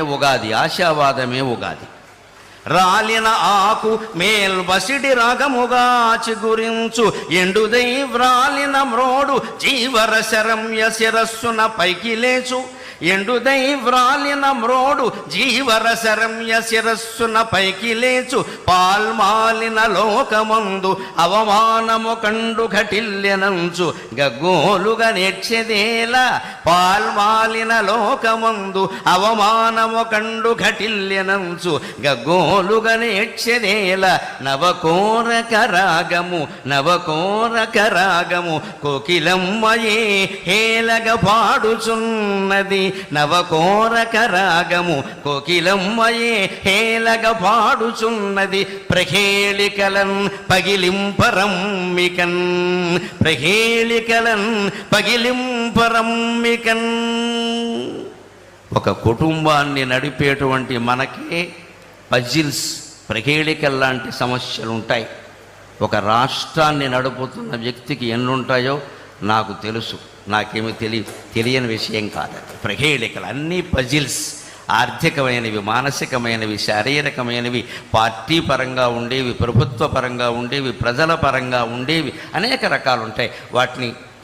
ఆనందమే ఉగాది ఆశావాదమే ఉగాది. రాలిన ఆకు మేల్బసిడి రాగముగా చిగురించు. ఎండుదై వ్రాలిన మ్రోడు జీవర శరమ్య శిరస్సున పైకి లేచు. ఎండుదై వ్రాలిన మ్రోడు జీవర శరమ్య శిరస్సున పైకి లేచు. పాల్మాలిన లోకమందు అవమానము కండు ఘటిల్లెనంచు. గగ్గోలుగా నేర్చెదేలా పాల్మాలిన లోకమందు అవమానము కండు ఘటిల్లెనంచు. గగ్గోలుగా నేర్చెదేల నవకోరక రాగము నవకోరక రాగము. కోకిలమ్మయే హేలగ పాడుచున్నది. నవకోరక రాగము కోకిలమ్మయే హేలగ పాడుచున్నది ప్రహేళికలన్ పగిలింపరమ్మికన్. ప్రహేళికలన్ పగిలింపరమ్మికన్. ఒక కుటుంబాన్ని నడిపేటువంటి మనకే పజిల్స్ ప్రహేళికల్ లాంటి సమస్యలు ఉంటాయి ఒక రాష్ట్రాన్ని నడుపుతున్న వ్యక్తికి ఎన్నుంటాయో నాకు తెలుసు. నాకేమీ తెలియ తెలియని విషయం కాదు. ప్రహేళికలు అన్నీ పజిల్స్ ఆర్థికమైనవి మానసికమైనవి శారీరకమైనవి పార్టీ పరంగా ఉండేవి ప్రభుత్వ పరంగా ఉండేవి ప్రజల పరంగా ఉండేవి అనేక రకాలు ఉంటాయి వాటిని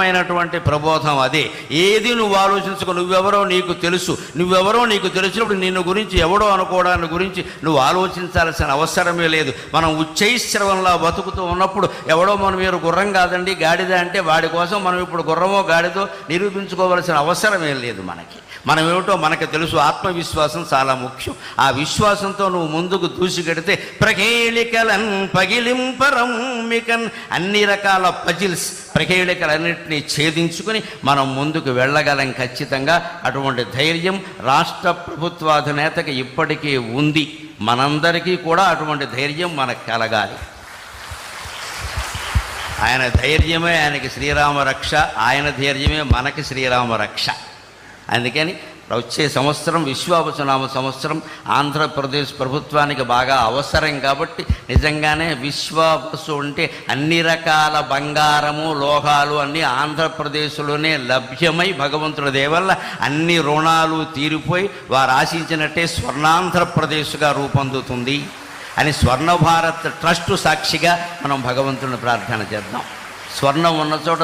ఖచ్చితమైనటువంటి ప్రబోధం అదే. ఏది నువ్వు ఆలోచించుకో నువ్వెవరో నీకు తెలుసు. నువ్వెవరో నీకు తెలిసినప్పుడు నిన్ను గురించి ఎవడో అనుకోవడాన్ని గురించి నువ్వు ఆలోచించాల్సిన అవసరమే లేదు. మనం ఉచ్చైశ్రవంలో బతుకుతూ ఉన్నప్పుడు ఎవడో మనం మీరు గుర్రం కాదండి గాడిద అంటే వాడి కోసం మనం ఇప్పుడు గుర్రమో గాడిదో నిరూపించుకోవాల్సిన అవసరమే లేదు మనకి. మనం ఏమిటో మనకు తెలుసు ఆత్మవిశ్వాసం చాలా ముఖ్యం. ఆ విశ్వాసంతో నువ్వు ముందుకు దూసికెడితే ప్రకేళికలన్ పగిలింపరమ్మికన్ అన్ని రకాల పజిల్స్ ప్రకేళికలన్నింటినీ ఛేదించుకుని మనం ముందుకు వెళ్ళగలం ఖచ్చితంగా. అటువంటి ధైర్యం రాష్ట్ర ప్రభుత్వాధినేతకి ఇప్పటికీ ఉంది. మనందరికీ కూడా అటువంటి ధైర్యం మనకు కలగాలి. ఆయన ధైర్యమే ఆయనకి శ్రీరామ రక్ష ఆయన ధైర్యమే మనకి శ్రీరామ రక్ష. అందుకని వచ్చే సంవత్సరం విశ్వావసనామ సంవత్సరం ఆంధ్రప్రదేశ్ ప్రభుత్వానికి బాగా అవసరం కాబట్టి నిజంగానే విశ్వావసు అంటే అన్ని రకాల బంగారము లోహాలు అన్నీ ఆంధ్రప్రదేశ్లోనే లభ్యమై భగవంతుడి దేవల్ల అన్ని రుణాలు తీరిపోయి వారు ఆశించినట్టే స్వర్ణాంధ్రప్రదేశ్గా రూపొందుతుంది అని స్వర్ణ భారత్ ట్రస్ట్ సాక్షిగా మనం భగవంతుని ప్రార్థన చేద్దాం. స్వర్ణం ఉన్న చోట